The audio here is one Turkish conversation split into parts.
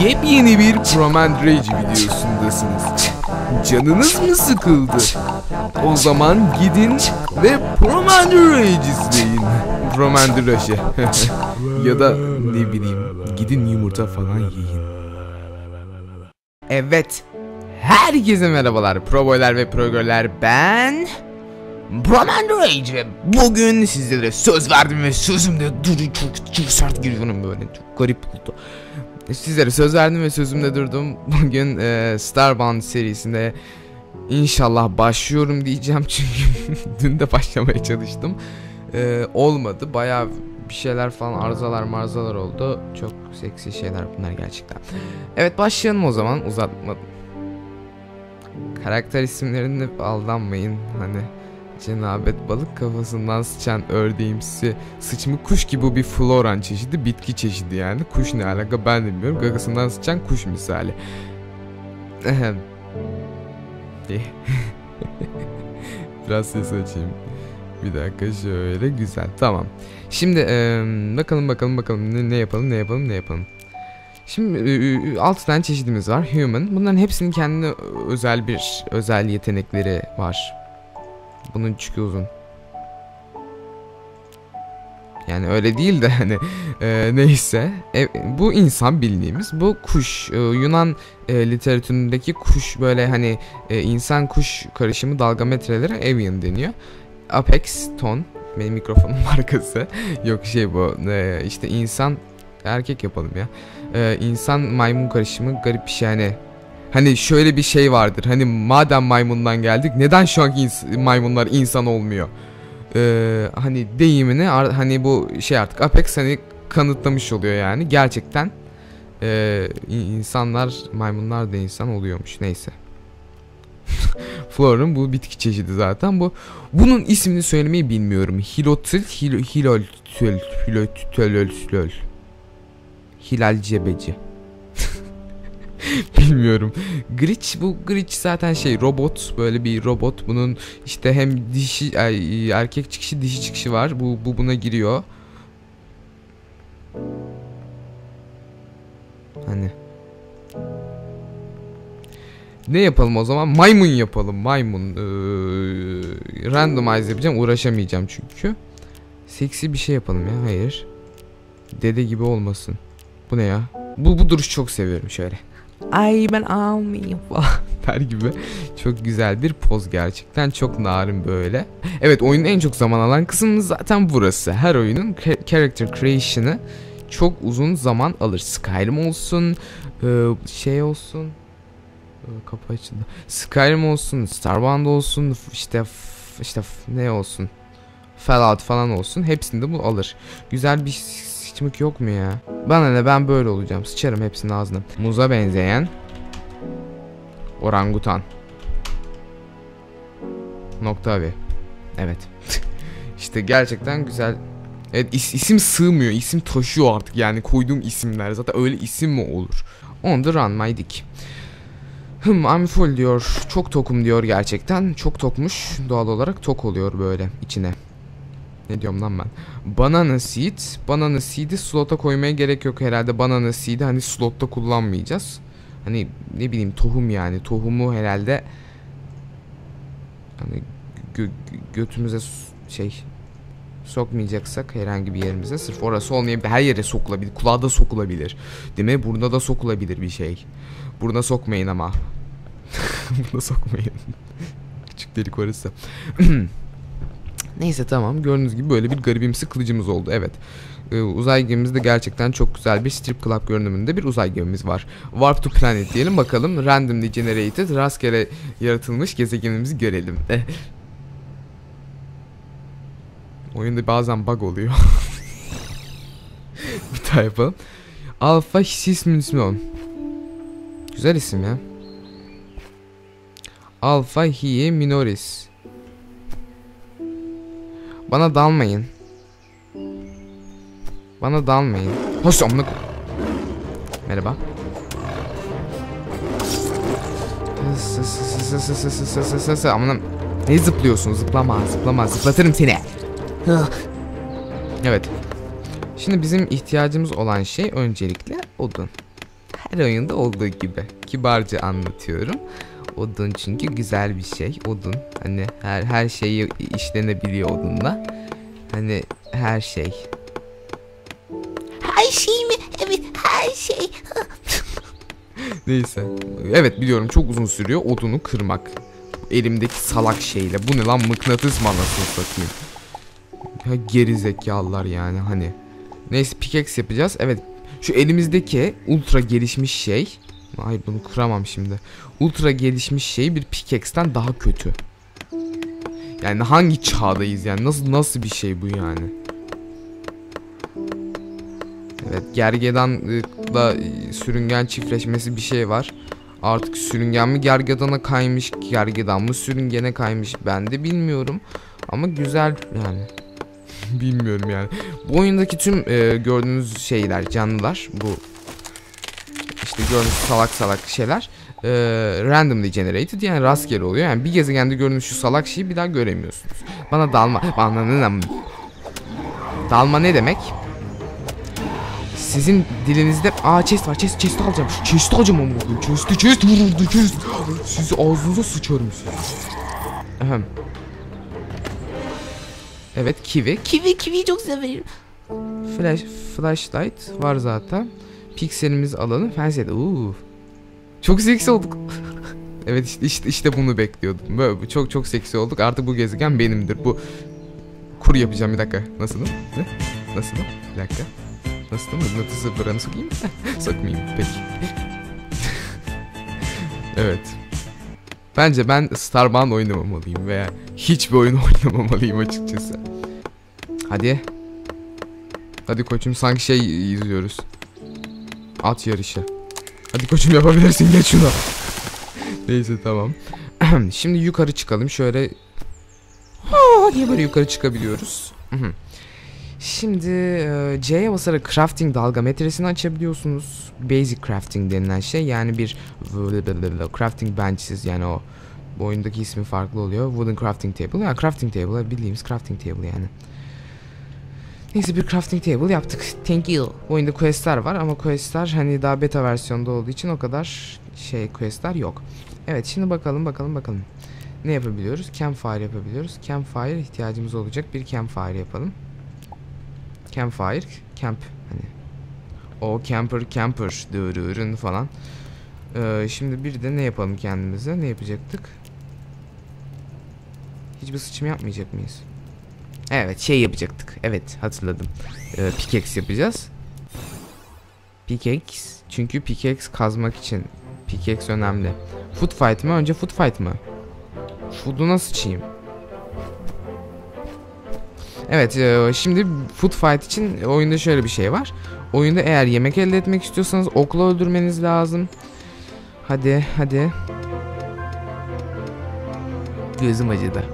Yepyeni bir Promand Rage videosundasınız. Canınız mı sıkıldı? O zaman gidin ve Promand Rage izleyin. Promand Rage. ya da ne bileyim gidin yumurta falan yiyin. Evet. Herkese merhabalar. Pro boylar ve pro girl'ler. Ben... Brahman Rage ve bugün sizlere söz verdim ve sözümde duru çok, çok sert giriyorum böyle çok garip oldu. Sizlere söz verdim ve sözümde durdum. Bugün e, Starbound serisinde inşallah başlıyorum diyeceğim çünkü dün de başlamaya çalıştım. E, olmadı bayağı bir şeyler falan arızalar marzalar oldu. Çok seksi şeyler bunlar gerçekten. Evet başlayalım o zaman uzatmadım. Karakter isimlerine aldanmayın hani Cenabet balık kafasından sıçan ördeğimsi sıçımı kuş gibi bir floran çeşidi bitki çeşidi yani. Kuş ne alaka ben de bilmiyorum. Gagasından sıçan kuş misali. Ehem. Biraz ses açayım. Bir dakika şöyle güzel tamam. Şimdi eee, bakalım bakalım bakalım ne, ne yapalım ne yapalım ne yapalım. Şimdi 6 tane çeşidimiz var. Human. Bunların hepsinin kendine özel bir özel yetenekleri var. Bunun çünkü uzun. Yani öyle değil de hani e, neyse. E, bu insan bildiğimiz. Bu kuş. E, Yunan e, literatüründeki kuş böyle hani e, insan kuş karışımı dalgametrelere avian deniyor. Apex ton. Benim mikrofonun markası. Yok şey bu. E, işte insan erkek yapalım ya. E, insan maymun karışımı garip bir şey hani Hani şöyle bir şey vardır. Hani madem maymundan geldik neden şu anki ins- maymunlar insan olmuyor? Ee, hani deyimini hani bu şey artık Apex hani kanıtlamış oluyor yani. Gerçekten e, insanlar maymunlar da insan oluyormuş. Neyse. Flor'un bu bitki çeşidi zaten bu. Bunun ismini söylemeyi bilmiyorum. Hilotil, hilo, hiloltül, hiloltül, hilal cebeci. Bilmiyorum. Glitch bu glitch zaten şey robot böyle bir robot. Bunun işte hem dişi erkek çıkışı dişi çıkışı var. Bu bu buna giriyor. Hani ne yapalım o zaman? Maymun yapalım. Maymun. Ee, randomize yapacağım. Uğraşamayacağım çünkü. Seksi bir şey yapalım ya. Hayır. Dede gibi olmasın. Bu ne ya? Bu bu duruş çok seviyorum şöyle ay ben almayayım falan der gibi çok güzel bir poz gerçekten çok narin böyle. Evet oyunun en çok zaman alan kısmı zaten burası. Her oyunun character creation'ı çok uzun zaman alır. Skyrim olsun, şey olsun, kapı açıldı. Skyrim olsun, Starbound olsun, işte işte ne olsun. Fallout falan olsun. Hepsinde bu alır. Güzel bir sıçmık yok mu ya? Bana ne ben böyle olacağım. Sıçarım hepsinin ağzına. Muza benzeyen orangutan. Nokta abi. Evet. işte gerçekten güzel. Evet is isim sığmıyor. İsim taşıyor artık yani koyduğum isimler. Zaten öyle isim mi olur? On the run my dick. Hım I'm full diyor. Çok tokum diyor gerçekten. Çok tokmuş. Doğal olarak tok oluyor böyle içine. Ne diyorum lan ben? Banana seed. Banana seed'i slota koymaya gerek yok herhalde. Banana seed'i hani slotta kullanmayacağız. Hani ne bileyim tohum yani. Tohumu herhalde hani gö götümüze şey sokmayacaksak herhangi bir yerimize sırf orası olmayabilir. Her yere sokulabilir. Kulağa da sokulabilir. Değil mi? Burada da sokulabilir bir şey. Buruna sokmayın ama. Buna sokmayın. Küçük delik orası. Neyse tamam gördüğünüz gibi böyle bir garibimsi kılıcımız oldu evet. Ee, uzay gemimizde gerçekten çok güzel bir strip club görünümünde bir uzay gemimiz var. Warp to planet diyelim bakalım randomly generated rastgele yaratılmış gezegenimizi görelim. Eh. Oyunda bazen bug oluyor. bir daha yapalım. Alpha Sismismon. Güzel isim ya. Alpha Hie Minoris. Bana dalmayın. Bana dalmayın. Amına Merhaba. Amına ne zıplıyorsun? Zıplama, zıplama. Zıplatırım seni. Evet. Şimdi bizim ihtiyacımız olan şey öncelikle odun. Her oyunda olduğu gibi. Kibarca anlatıyorum. Odun çünkü güzel bir şey. Odun hani her her şeyi işlenebiliyor odunla. Hani her şey. Her şey mi? Evet her şey. Neyse. Evet biliyorum çok uzun sürüyor odunu kırmak. Elimdeki salak şeyle. Bu ne lan mıknatıs mı anasını satayım. Ya geri zekalılar yani hani. Neyse pickaxe yapacağız. Evet şu elimizdeki ultra gelişmiş şey. Ay bunu kıramam şimdi. Ultra gelişmiş şey bir pickaxe'ten daha kötü. Yani hangi çağdayız yani nasıl nasıl bir şey bu yani? Evet gergedanla e, sürüngen çiftleşmesi bir şey var. Artık sürüngen mi gergedana kaymış, gergedan mı sürüngene kaymış ben de bilmiyorum. Ama güzel yani. bilmiyorum yani. Bu oyundaki tüm e, gördüğünüz şeyler, canlılar, bu işte gördüğünüz salak salak şeyler e, randomly generated yani rastgele oluyor. Yani bir gezegende gördüğünüz şu salak şeyi bir daha göremiyorsunuz. Bana dalma, bana ne Dalma ne demek? Sizin dilinizde aa chest var chest chest alacağım şu chest alacağım ama bugün chest chest vuruldu chest sizi ağzınıza sıçarım sizi Ahem. Evet kivi Kivi kivi çok severim. flash flashlight var zaten pikselimizi alalım. Fenset uuu. Çok seksi olduk. Evet işte, işte işte bunu bekliyordum. Böyle çok çok seksi olduk. Artık bu gezegen benimdir. Bu kur yapacağım. Bir dakika. Nasıl ne? Nasıl bir dakika. Nasıl mıknatısı buranı sokayım? Sokmayayım. Peki. evet. Bence ben Starbound oynamamalıyım veya hiçbir oyun oynamamalıyım açıkçası. Hadi. Hadi koçum sanki şey izliyoruz. At yarışı. Hadi koçum yapabilirsin geç şuna. Neyse tamam. Şimdi yukarı çıkalım şöyle. Aa, niye böyle yukarı çıkabiliyoruz? Şimdi e, C'ye basarak crafting dalga metresini açabiliyorsunuz. Basic crafting denilen şey yani bir crafting bench'siz yani o bu oyundaki ismi farklı oluyor. Wooden crafting table. Yani crafting table bildiğimiz crafting table yani. Neyse bir crafting table yaptık. Thank you. Bu oyunda questler var ama questler hani daha beta versiyonda olduğu için o kadar şey questler yok. Evet şimdi bakalım bakalım bakalım. Ne yapabiliyoruz? Campfire yapabiliyoruz. Campfire ihtiyacımız olacak. Bir campfire yapalım. Campfire, camp hani. O camper camper dırırın falan. Ee, şimdi bir de ne yapalım kendimize? Ne yapacaktık? Hiçbir sıçım yapmayacak mıyız? Evet şey yapacaktık. Evet hatırladım. Ee, pickaxe yapacağız. Pickaxe. Çünkü pickaxe kazmak için. Pickaxe önemli. Food fight mı? Önce food fight mı? Food'u nasıl sıçayım? Evet e, şimdi food fight için oyunda şöyle bir şey var. Oyunda eğer yemek elde etmek istiyorsanız okla öldürmeniz lazım. Hadi hadi. Gözüm acıdı.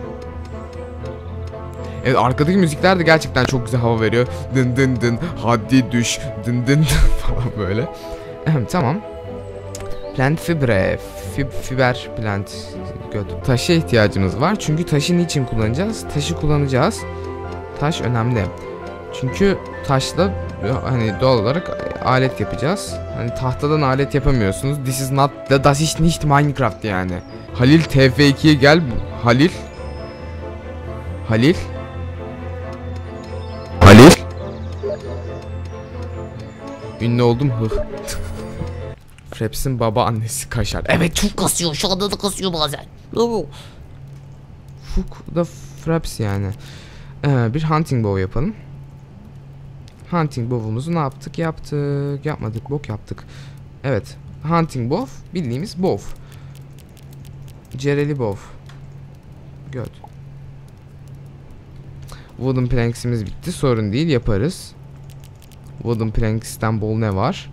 Evet arkadaki müzikler de gerçekten çok güzel hava veriyor. Dın dın dın hadi düş dın dın dın falan böyle. tamam. Plant fibre. Fib fiber plant. Göt. Taşa ihtiyacımız var. Çünkü taşı niçin kullanacağız? Taşı kullanacağız. Taş önemli. Çünkü taşla hani doğal olarak alet yapacağız. Hani tahtadan alet yapamıyorsunuz. This is not the das ist nicht Minecraft yani. Halil TF2'ye gel. Halil. Halil. Ünlü oldum hıh. Fraps'in baba annesi kaşar. Evet çok kasıyor şu anda da kasıyor bazen. Fuk da Fraps yani. Ee, bir hunting bow yapalım. Hunting bow'umuzu ne yaptık? Yaptık. Yapmadık. Bok yaptık. Evet. Hunting bow. Bildiğimiz bow. Cereli bow. Göt. Wooden planks'imiz bitti. Sorun değil. Yaparız. Wooden planks'ten bol ne var?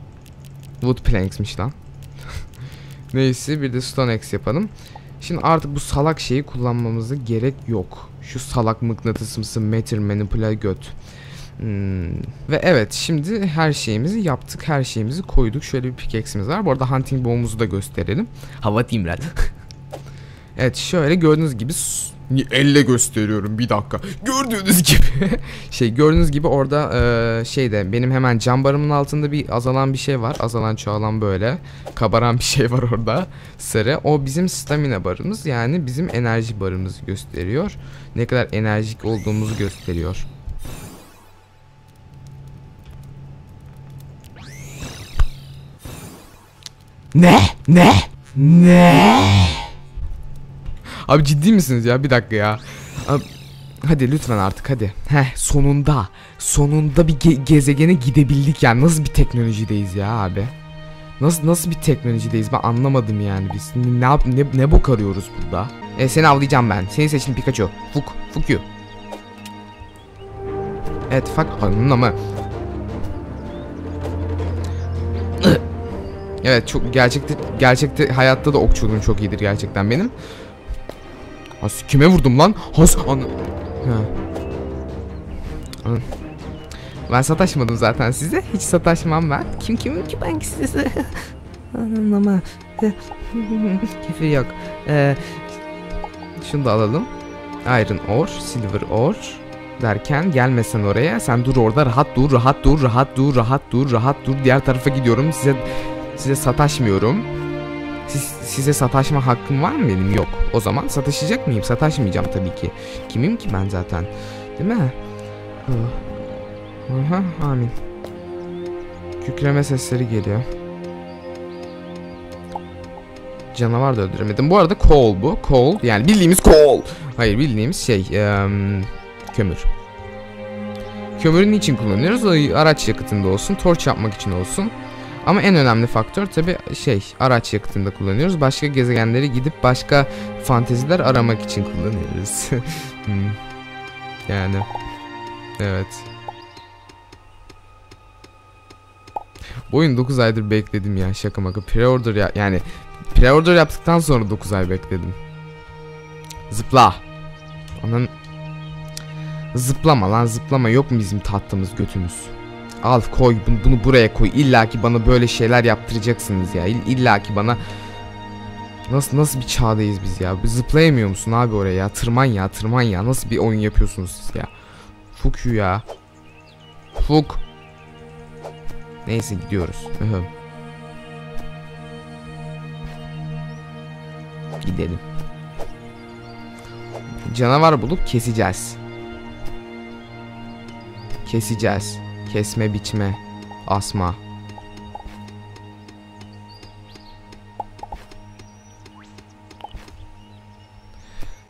Wood planks'miş lan. Neyse bir de stone axe yapalım. Şimdi artık bu salak şeyi kullanmamıza gerek yok. Şu salak mıknatısımsı matter manipüle göt. Hmm. Ve evet şimdi her şeyimizi yaptık. Her şeyimizi koyduk. Şöyle bir pickaxe'imiz var. Bu arada hunting bow'umuzu da gösterelim. Hava timrel. evet şöyle gördüğünüz gibi Elle gösteriyorum bir dakika. Gördüğünüz gibi. şey gördüğünüz gibi orada e, şeyde benim hemen cam barımın altında bir azalan bir şey var. Azalan çoğalan böyle. Kabaran bir şey var orada. Sarı. O bizim stamina barımız. Yani bizim enerji barımızı gösteriyor. Ne kadar enerjik olduğumuzu gösteriyor. Ne? Ne? Ne? Abi ciddi misiniz ya? Bir dakika ya. Abi, hadi lütfen artık hadi. Heh sonunda. Sonunda bir ge- gezegene gidebildik yani. Nasıl bir teknolojideyiz ya abi? Nasıl nasıl bir teknolojideyiz ben anlamadım yani biz. Ne yap ne, ne bok arıyoruz burada? E seni avlayacağım ben. Seni seçtim Pikachu. Fuk. Fuck you. Evet fuck ama. Evet çok gerçekte gerçekte hayatta da okçuluğum çok iyidir gerçekten benim. Has kime vurdum lan? Has an Ben sataşmadım zaten size. Hiç sataşmam ben. Kim kimim ki ben size? Anlama. Kefir yok. Ee, şunu da alalım. Iron ore, silver ore derken gelmesen oraya. Sen dur orada rahat dur, rahat dur, rahat dur, rahat dur, rahat dur. Diğer tarafa gidiyorum. Size size sataşmıyorum. Siz, size sataşma hakkım var mı benim? Yok. O zaman sataşacak mıyım? Sataşmayacağım tabii ki. Kimim ki ben zaten? Değil mi? Aha, amin. Kükreme sesleri geliyor. Canavar da öldüremedim. Bu arada coal bu. Coal. Yani bildiğimiz coal. Hayır bildiğimiz şey. em, kömür. Kömürü niçin kullanıyoruz? O araç yakıtında olsun. Torç yapmak için olsun. Ama en önemli faktör tabi şey araç yakıtında kullanıyoruz. Başka gezegenlere gidip başka fanteziler aramak için kullanıyoruz. Hmm. yani evet. Bu oyun 9 aydır bekledim ya şaka maka. Pre-order ya yani pre-order yaptıktan sonra 9 ay bekledim. Zıpla. Anan Zıplama lan zıplama yok mu bizim tatlımız götümüz? Al koy bunu, buraya koy. İlla ki bana böyle şeyler yaptıracaksınız ya. İll, illa ki bana Nasıl nasıl bir çağdayız biz ya? Bir zıplayamıyor musun abi oraya ya? Tırman ya, tırman ya. Nasıl bir oyun yapıyorsunuz siz ya? Fuk ya. Fuk. Neyse gidiyoruz. Gidelim. Canavar bulup keseceğiz. Keseceğiz. Kesme, biçme, asma.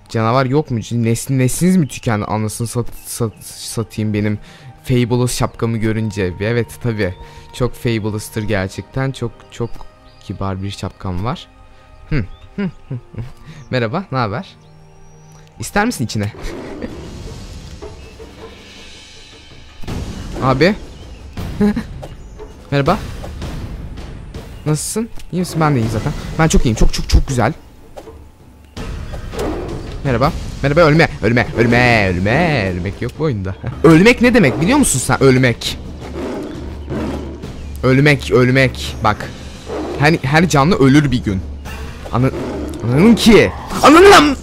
Canavar yok mu? Neslin nesliniz mi tükendi? Anasını sat, sat- satayım benim Fabulous şapkamı görünce. Evet tabi. Çok Fabulous'tır gerçekten. Çok çok kibar bir şapkam var. Merhaba, ne haber? İster misin içine? Abi. Merhaba. Nasılsın? İyi misin? Ben de iyiyim zaten. Ben çok iyiyim. Çok çok çok güzel. Merhaba. Merhaba ölme. Ölme. Ölme. Ölme. Ölmek yok bu oyunda. ölmek ne demek biliyor musun sen? Ölmek. Ölmek. Ölmek. Bak. Her, her canlı ölür bir gün. Anı... Anladın ki. Anladın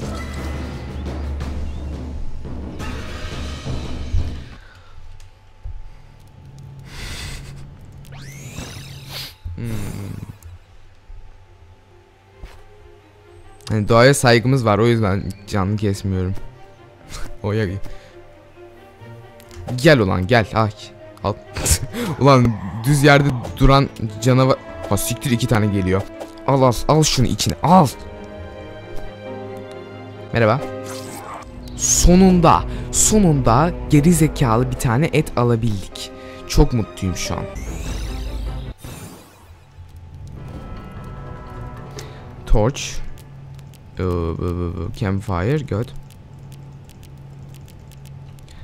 Hani doğaya saygımız var o yüzden canlı kesmiyorum. Oya Gel ulan gel ay. Al. ulan düz yerde duran canavar. Ha siktir iki tane geliyor. Al al al şunu içine al. Merhaba. Sonunda sonunda geri zekalı bir tane et alabildik. Çok mutluyum şu an. Torch. Campfire good.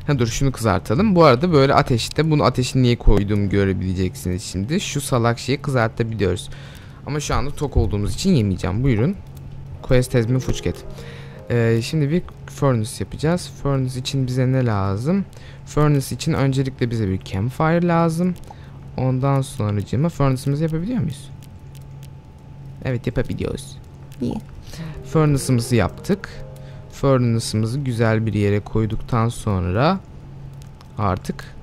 Ha dur şunu kızartalım. Bu arada böyle ateşte bunu ateşi niye koyduğumu görebileceksiniz şimdi. Şu salak şeyi kızartabiliyoruz. Ama şu anda tok olduğumuz için yemeyeceğim. Buyurun. Quest has been fuçket. Ee, şimdi bir furnace yapacağız. Furnace için bize ne lazım? Furnace için öncelikle bize bir campfire lazım. Ondan sonra furnace'ımızı yapabiliyor muyuz? Evet yapabiliyoruz. İyi. Furnace'ımızı yaptık. furnace'ımızı güzel bir yere koyduktan sonra artık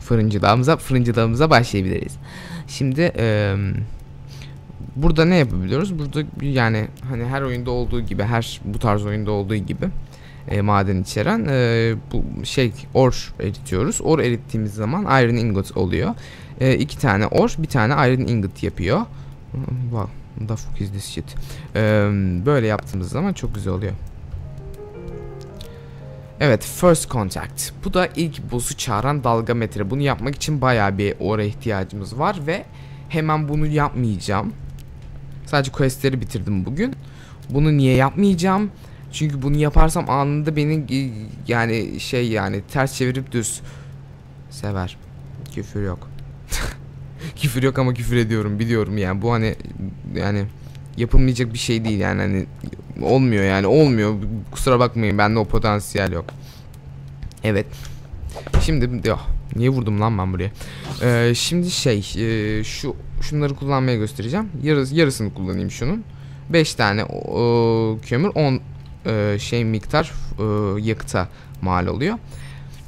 fırıncılığımıza fırıncılığımıza başlayabiliriz. Şimdi eee, burada ne yapabiliyoruz? Burada yani hani her oyunda olduğu gibi her bu tarz oyunda olduğu gibi e, maden içeren e, bu şey or eritiyoruz. Or erittiğimiz zaman iron ingot oluyor. E, iki tane or, bir tane iron ingot yapıyor. Wow, the fuck is this shit? E, böyle yaptığımız zaman çok güzel oluyor. Evet, first contact. Bu da ilk boss'u çağıran dalga metre. Bunu yapmak için bayağı bir ora ihtiyacımız var ve hemen bunu yapmayacağım. Sadece questleri bitirdim bugün. Bunu niye yapmayacağım? Çünkü bunu yaparsam anında beni e, yani şey yani ters çevirip düz sever. Küfür yok. küfür yok ama küfür ediyorum biliyorum yani bu hani yani yapılmayacak bir şey değil yani hani olmuyor yani olmuyor kusura bakmayın bende o potansiyel yok. Evet. Şimdi oh, niye vurdum lan ben buraya? Ee, şimdi şey e, şu şunları kullanmaya göstereceğim. Yarıs, yarısını kullanayım şunun. 5 tane o, kömür 10 e, şey miktar e, yakıta mal oluyor.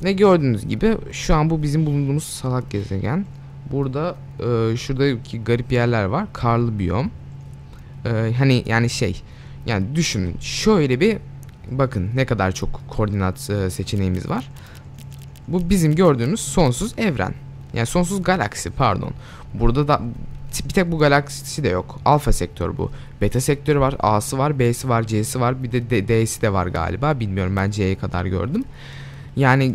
Ve gördüğünüz gibi şu an bu bizim bulunduğumuz salak gezegen. Burada e, şuradaki garip yerler var. Karlı biyom. E, hani yani şey yani düşünün şöyle bir bakın ne kadar çok koordinat e, seçeneğimiz var. Bu bizim gördüğümüz sonsuz evren. Yani sonsuz galaksi pardon. Burada da bir tek bu galaksi de yok. Alfa sektör bu. Beta sektörü var. A'sı var, B'si var, C'si var. Bir de D'si de var galiba. Bilmiyorum ben C'ye kadar gördüm. Yani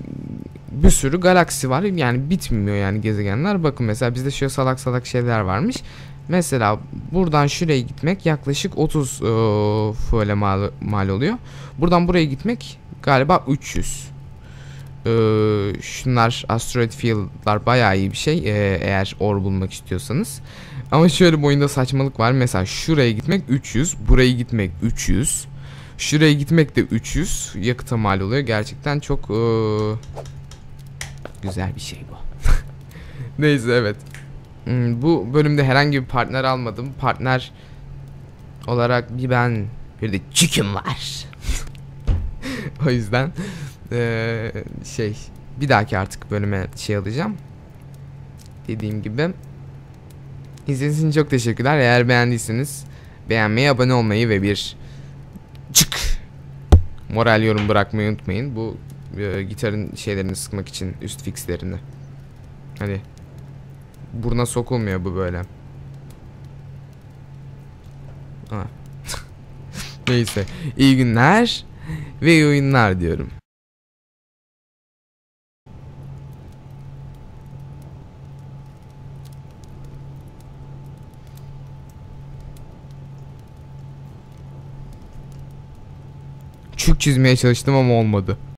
bir sürü galaksi var. Yani bitmiyor yani gezegenler. Bakın mesela bizde şöyle salak salak şeyler varmış. Mesela buradan şuraya gitmek yaklaşık 30 e, fuele mal, mal oluyor. Buradan buraya gitmek galiba 300. Ee, şunlar asteroid field'lar bayağı iyi bir şey ee, eğer or bulmak istiyorsanız. Ama şöyle bir oyunda saçmalık var. Mesela şuraya gitmek 300, buraya gitmek 300. Şuraya gitmek de 300 yakıta mal oluyor. Gerçekten çok ee, güzel bir şey bu. Neyse evet. Hmm, bu bölümde herhangi bir partner almadım. Partner olarak bir ben bir de chicken var. o yüzden ee, şey bir dahaki artık bölüme şey alacağım. Dediğim gibi. İzlediğiniz için çok teşekkürler. Eğer beğendiyseniz beğenmeyi, abone olmayı ve bir çık moral yorum bırakmayı unutmayın. Bu e, gitarın şeylerini sıkmak için üst fixlerini. Hani buruna sokulmuyor bu böyle. Ha. Neyse. İyi günler ve iyi oyunlar diyorum. Çük çizmeye çalıştım ama olmadı.